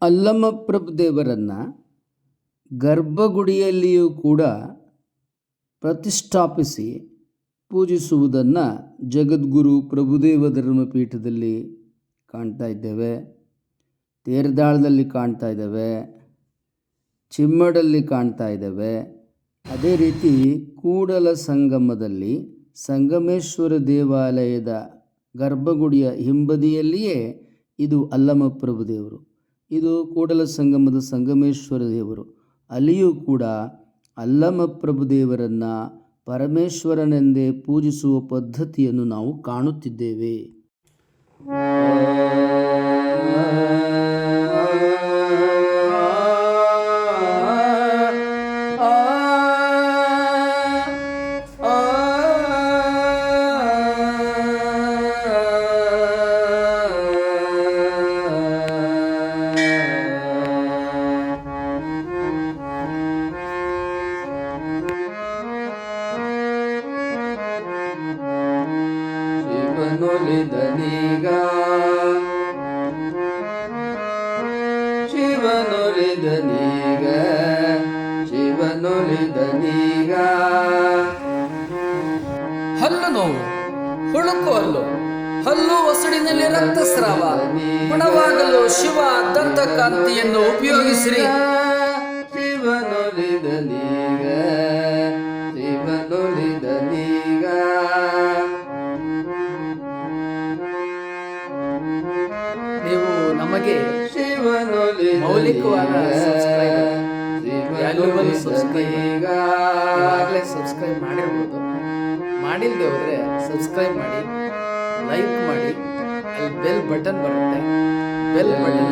ಅಲ್ಲಮಪ್ರಭುದೇವರನ್ನು ಗರ್ಭಗುಡಿಯಲ್ಲಿಯೂ ಕೂಡ ಪ್ರತಿಷ್ಠಾಪಿಸಿ ಪೂಜಿಸುವುದನ್ನು ಜಗದ್ಗುರು ಪ್ರಭುದೇವ ಧರ್ಮಪೀಠದಲ್ಲಿ ಕಾಣ್ತಾ ಇದ್ದೇವೆ. ತೇರದಾಳದಲ್ಲಿ ಕಾಣ್ತಾ ಇದ್ದೇವೆ. ಚಿಮ್ಮಡಲ್ಲಿ ಕಾಣ್ತಾ ಇದ್ದೇವೆ. ಅದೇ ರೀತಿ ಕೂಡಲ ಸಂಗಮದಲ್ಲಿ ಸಂಗಮೇಶ್ವರ ದೇವಾಲಯದ ಗರ್ಭಗುಡಿಯ ಹಿಂಬದಿಯಲ್ಲಿಯೇ ಇದು ಅಲ್ಲಮ ದೇವರು ಇದು ಕೂಡಲ ಸಂಗಮದ ಸಂಗಮೇಶ್ವರ ದೇವರು. ಅಲ್ಲಿಯೂ ಕೂಡ ಅಲ್ಲಮಪ್ರಭು ದೇವರನ್ನು ಪರಮೇಶ್ವರನೆಂದೇ ಪೂಜಿಸುವ ಪದ್ಧತಿಯನ್ನು ನಾವು ಕಾಣುತ್ತಿದ್ದೇವೆ. ಶಿವನೊಲಿದನೀಗ ಶಿವನೊಲಿದನೀಗ ಹಲ್ಲು ನೋವು ಹುಳುಕು ಹಲ್ಲು ಹಲ್ಲು ಒಸಡಿನಲ್ಲಿ ರಕ್ತಸ್ರಾವ ಗುಣವಾಗಲು ಶಿವ ದಂತಕಾಂತಿಯನ್ನು ಉಪಯೋಗಿಸಿರಿ. ಶಿವನೊಲಿದನೀಗ ಶಿವನೊಲಿದನೀಗ ನೀವು ನಮಗೆ ಶಿವನೊಲಿದನೀಗ ಮೌಲಿಕವಾದ ಈಗಾಗಲೇ ಸಬ್ಸ್ಕ್ರೈಬ್ ಮಾಡಿರ್ಬೋದು. ಮಾಡಿಲ್ಲದೆ ಹೋದರೆ ಸಬ್ಸ್ಕ್ರೈಬ್ ಮಾಡಿ ಲೈಕ್ ಮಾಡಿ ಅಲ್ಲಿ ಬೆಲ್ ಬಟನ್ ಬರುತ್ತೆ. ಬೆಲ್ ಬಟನ್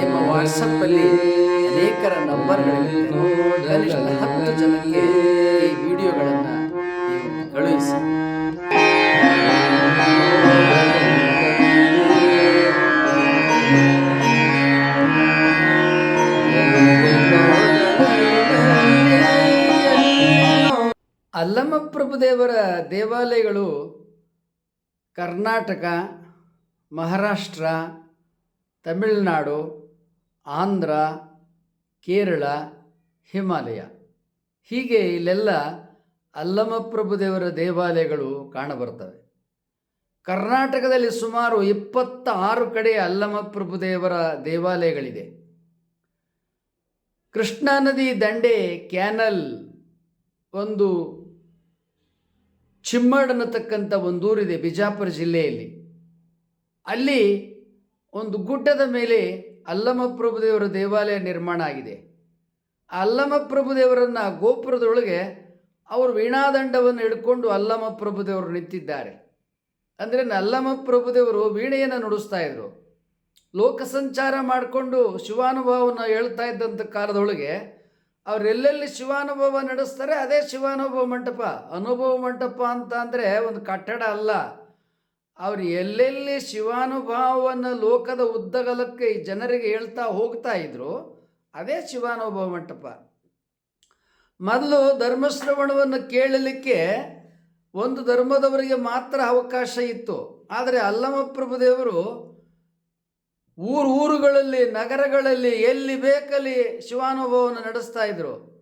ನಿಮ್ಮ ವಾಟ್ಸಪ್ಪಲ್ಲಿ ಅನೇಕರ ನಂಬರ್ಗಳಿರುತ್ತೆ ಕನಿಷ್ಠ ಹತ್ತು ಜನಕ್ಕೆ ಈ ವಿಡಿಯೋಗಳನ್ನು ಅಲ್ಲಮಪ್ರಭುದೇವರ ದೇವಾಲಯಗಳು ಕರ್ನಾಟಕ, ಮಹಾರಾಷ್ಟ್ರ, ತಮಿಳುನಾಡು, ಆಂಧ್ರ, ಕೇರಳ, ಹಿಮಾಲಯ. ಹೀಗೆ ಇಲ್ಲೆಲ್ಲ ಅಲ್ಲಮಪ್ರಭುದೇವರ ದೇವಾಲಯಗಳು ಕಾಣಬರ್ತವೆ. ಕರ್ನಾಟಕದಲ್ಲಿ ಸುಮಾರು ಇಪ್ಪತ್ತಾರು ಕಡೆ ಅಲ್ಲಮಪ್ರಭುದೇವರ ದೇವಾಲಯಗಳಿದೆ. ಕೃಷ್ಣಾ ನದಿ ದಂಡೆ ಕ್ಯಾನಲ್ ಒಂದು ಚಿಮ್ಮಡ್ ಅನ್ನತಕ್ಕಂಥ ಒಂದೂರಿದೆ ಬಿಜಾಪುರ ಜಿಲ್ಲೆಯಲ್ಲಿ. ಅಲ್ಲಿ ಒಂದು ಗುಡ್ಡದ ಮೇಲೆ ಅಲ್ಲಮ ಪ್ರಭುದೇವರ ದೇವಾಲಯ ನಿರ್ಮಾಣ ಆಗಿದೆ. ಆ ಅಲ್ಲಮಪ್ರಭುದೇವರನ್ನು ಗೋಪುರದೊಳಗೆ ಅವರು ವೀಣಾದಂಡವನ್ನು ಹಿಡ್ಕೊಂಡು ಅಲ್ಲಮಪ್ರಭುದೇವರು ನಿಂತಿದ್ದಾರೆ. ಅಂದರೆ ಅಲ್ಲಮಪ್ರಭುದೇವರು ವೀಣೆಯನ್ನು ನುಡಿಸ್ತಾ ಇದ್ದರು ಲೋಕ ಸಂಚಾರ ಮಾಡಿಕೊಂಡು ಶಿವಾನುಭವವನ್ನು ಹೇಳ್ತಾ ಇದ್ದಂಥ ಕಾಲದೊಳಗೆ ಅವರೆಲ್ಲೆಲ್ಲಿ ಶಿವಾನುಭವ ನಡೆಸ್ತಾರೆ ಅದೇ ಶಿವಾನುಭವ ಮಂಟಪ. ಅನುಭವ ಮಂಟಪ ಅಂತ ಅಂದರೆ ಒಂದು ಕಟ್ಟಡ ಅಲ್ಲ. ಅವರು ಎಲ್ಲೆಲ್ಲಿ ಶಿವಾನುಭವವನ್ನು ಲೋಕದ ಉದ್ದಗಲಕ್ಕೆ ಈ ಜನರಿಗೆ ಹೇಳ್ತಾ ಹೋಗ್ತಾ ಇದ್ರು, ಅದೇ ಶಿವಾನುಭವ ಮಂಟಪ. ಮೊದಲು ಧರ್ಮಶ್ರವಣವನ್ನು ಕೇಳಲಿಕ್ಕೆ ಒಂದು ಧರ್ಮದವರಿಗೆ ಮಾತ್ರ ಅವಕಾಶ ಇತ್ತು. ಆದರೆ ಅಲ್ಲಮಪ್ರಭುದೇವರು ಊರು ಊರುಗಳಲ್ಲಿ, ನಗರಗಳಲ್ಲಿ ಎಲ್ಲಿ ಬೇಕಲ್ಲಿ ಶಿವಾನುಭವವನ್ನು ನಡೆಸ್ತಾ ಇದ್ರು.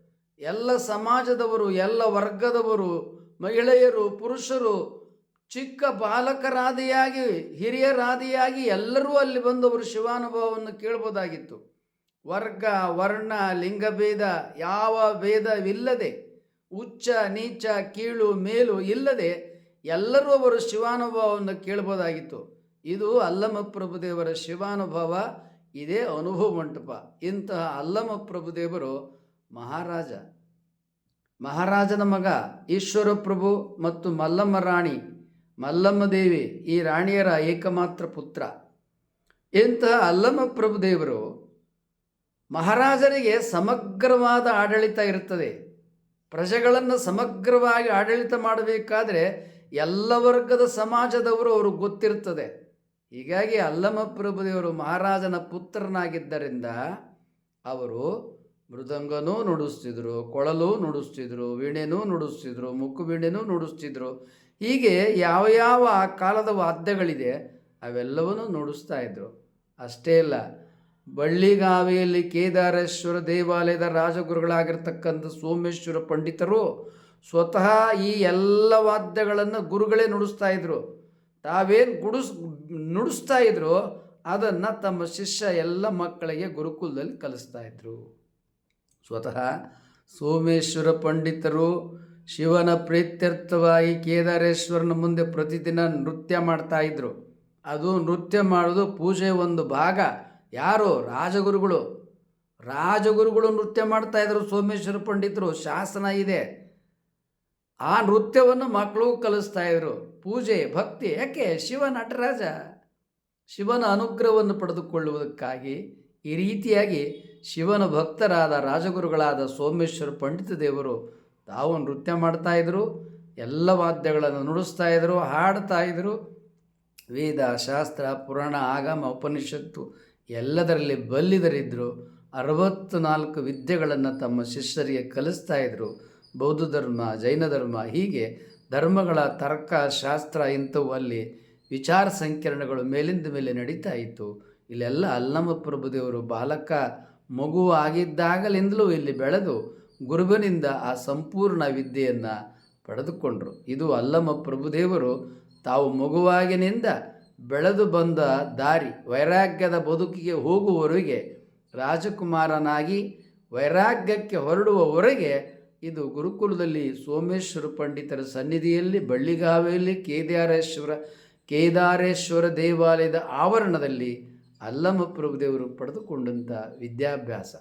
ಎಲ್ಲ ಸಮಾಜದವರು, ಎಲ್ಲ ವರ್ಗದವರು, ಮಹಿಳೆಯರು, ಪುರುಷರು, ಚಿಕ್ಕ ಬಾಲಕರಾದಿಯಾಗಿ, ಹಿರಿಯರಾದಿಯಾಗಿ ಎಲ್ಲರೂ ಅಲ್ಲಿ ಬಂದವರು ಶಿವಾನುಭವವನ್ನು ಕೇಳ್ಬೋದಾಗಿತ್ತು. ವರ್ಗ, ವರ್ಣ, ಲಿಂಗಭೇದ ಯಾವ ಭೇದವಿಲ್ಲದೆ, ಉಚ್ಚ, ನೀಚ, ಕೀಳು, ಮೇಲು ಇಲ್ಲದೆ ಎಲ್ಲರೂ ಅವರು ಶಿವಾನುಭವವನ್ನು ಕೇಳ್ಬೋದಾಗಿತ್ತು. ಇದು ಅಲ್ಲಮ ಪ್ರಭುದೇವರ ಶಿವಾನುಭವ, ಇದೇ ಅನುಭವ ಮಂಟಪ. ಇಂತಹ ಅಲ್ಲಮ ಪ್ರಭುದೇವರು ಮಹಾರಾಜ. ಮಹಾರಾಜನ ಮಗ ಈಶ್ವರ ಪ್ರಭು ಮತ್ತು ಮಲ್ಲಮ್ಮ ರಾಣಿ, ಮಲ್ಲಮ್ಮ ದೇವಿ, ಈ ರಾಣಿಯರ ಏಕಮಾತ್ರ ಪುತ್ರ. ಇಂತಹ ಅಲ್ಲಮ ಪ್ರಭುದೇವರು ಮಹಾರಾಜರಿಗೆ ಸಮಗ್ರವಾದ ಆಡಳಿತ ಇರುತ್ತದೆ. ಪ್ರಜೆಗಳನ್ನು ಸಮಗ್ರವಾಗಿ ಆಡಳಿತ ಮಾಡಬೇಕಾದ್ರೆ ಎಲ್ಲ ವರ್ಗದ ಸಮಾಜದವರು ಅವರು ಗೊತ್ತಿರ್ತದೆ. ಹೀಗಾಗಿ ಅಲ್ಲಮ ಪ್ರಭುದೇವರು ಮಹಾರಾಜನ ಪುತ್ರನಾಗಿದ್ದರಿಂದ ಅವರು ಮೃದಂಗನೂ ನುಡಿಸ್ತಿದ್ರು, ಕೊಳಲು ನುಡಿಸ್ತಿದ್ರು, ವೀಣೆನೂ ನುಡಿಸ್ತಿದ್ರು ಮುಕ್ಕು ವೀಣೆನೂ ನುಡಿಸ್ತಿದ್ರು. ಹೀಗೆ ಯಾವ ಯಾವ ಆ ಕಾಲದ ವಾದ್ಯಗಳಿದೆ ಅವೆಲ್ಲವನ್ನೂ ನುಡಿಸ್ತಾ ಇದ್ರು. ಅಷ್ಟೇ ಅಲ್ಲ, ಬಳ್ಳಿಗಾವಿಯಲ್ಲಿ ಕೇದಾರೇಶ್ವರ ದೇವಾಲಯದ ರಾಜಗುರುಗಳಾಗಿರ್ತಕ್ಕಂಥ ಸೋಮೇಶ್ವರ ಪಂಡಿತರು ಸ್ವತಃ ಈ ಎಲ್ಲ ವಾದ್ಯಗಳನ್ನು ಗುರುಗಳೇ ನುಡಿಸ್ತಾ ಇದ್ರು. ತಾವೇನು ಗುಡಿಸ್ ನುಡಿಸ್ತಾ ಇದ್ರು ಅದನ್ನು ತಮ್ಮ ಶಿಷ್ಯ ಎಲ್ಲ ಮಕ್ಕಳಿಗೆ ಗುರುಕುಲದಲ್ಲಿ ಕಲಿಸ್ತಾ ಇದ್ರು. ಸ್ವತಃ ಸೋಮೇಶ್ವರ ಪಂಡಿತರು ಶಿವನ ಪ್ರೀತ್ಯರ್ಥವಾಗಿ ಕೇದಾರೇಶ್ವರನ ಮುಂದೆ ಪ್ರತಿದಿನ ನೃತ್ಯ ಮಾಡ್ತಾ ಇದ್ರು. ಅದು ನೃತ್ಯ ಮಾಡೋದು ಪೂಜೆ ಒಂದು ಭಾಗ. ಯಾರು ರಾಜಗುರುಗಳು ರಾಜಗುರುಗಳು ನೃತ್ಯ ಮಾಡ್ತಾ ಇದ್ರು, ಸೋಮೇಶ್ವರ ಪಂಡಿತರು, ಶಾಸನ ಇದೆ. ಆ ನೃತ್ಯವನ್ನು ಮಕ್ಕಳು ಕಲಿಸ್ತಾ ಇದ್ರು. ಪೂಜೆ ಭಕ್ತಿ ಯಾಕೆ ಶಿವ ನಟರಾಜ? ಶಿವನ ಅನುಗ್ರಹವನ್ನು ಪಡೆದುಕೊಳ್ಳುವುದಕ್ಕಾಗಿ ಈ ರೀತಿಯಾಗಿ ಶಿವನ ಭಕ್ತರಾದ ರಾಜಗುರುಗಳಾದ ಸೋಮೇಶ್ವರ ಪಂಡಿತ ದೇವರು ತಾವು ನೃತ್ಯ ಮಾಡ್ತಾಯಿದ್ರು ಎಲ್ಲ ವಾದ್ಯಗಳನ್ನು ನುಡಿಸ್ತಾ ಇದ್ರು, ಹಾಡ್ತಾ ಇದ್ರು. ವೇದ ಶಾಸ್ತ್ರ ಪುರಾಣ, ಆಗಮ, ಉಪನಿಷತ್ತು ಎಲ್ಲದರಲ್ಲಿ ಬಲ್ಲಿದರಿದ್ದರು ಅರವತ್ತು ನಾಲ್ಕು ವಿದ್ಯೆಗಳನ್ನು ತಮ್ಮ ಶಿಷ್ಯರಿಗೆ ಕಲಿಸ್ತಾ ಇದ್ದರು ಬೌದ್ಧ ಧರ್ಮ, ಜೈನ ಧರ್ಮ ಹೀಗೆ ಧರ್ಮಗಳ ತರ್ಕ, ಶಾಸ್ತ್ರ ಇಂಥವು ಅಲ್ಲಿ ವಿಚಾರ ಸಂಕಿರಣಗಳು ಮೇಲಿಂದ ಮೇಲೆ ನಡೀತಾ ಇತ್ತು. ಇಲ್ಲೆಲ್ಲ ಅಲ್ಲಮ ಪ್ರಭುದೇವರು ಬಾಲಕ ಮಗು ಆಗಿದ್ದಾಗಲಿಂದಲೂ ಇಲ್ಲಿ ಬೆಳೆದು ಗುರುವಿನಿಂದ ಆ ಸಂಪೂರ್ಣ ವಿದ್ಯೆಯನ್ನು ಪಡೆದುಕೊಂಡರು. ಇದು ಅಲ್ಲಮ ಪ್ರಭುದೇವರು ತಾವು ಮಗುವಾಗಿನಿಂದ ಬೆಳೆದು ಬಂದ ದಾರಿ, ವೈರಾಗ್ಯದ ಬದುಕಿಗೆ ಹೋಗುವವರೆಗೆ, ರಾಜಕುಮಾರನಾಗಿ ವೈರಾಗ್ಯಕ್ಕೆ ಹೊರಡುವವರೆಗೆ ಇದು ಗುರುಕುಲದಲ್ಲಿ ಸೋಮೇಶ್ವರ ಪಂಡಿತರ ಸನ್ನಿಧಿಯಲ್ಲಿ ಬಳ್ಳಿಗಾವೆಯಲ್ಲಿ ಕೇದಾರೇಶ್ವರ ಕೇದಾರೇಶ್ವರ ದೇವಾಲಯದ ಆವರಣದಲ್ಲಿ ಅಲ್ಲಮ ಪ್ರಭುದೇವರು ಪಡೆದುಕೊಂಡಂಥ ವಿದ್ಯಾಭ್ಯಾಸ.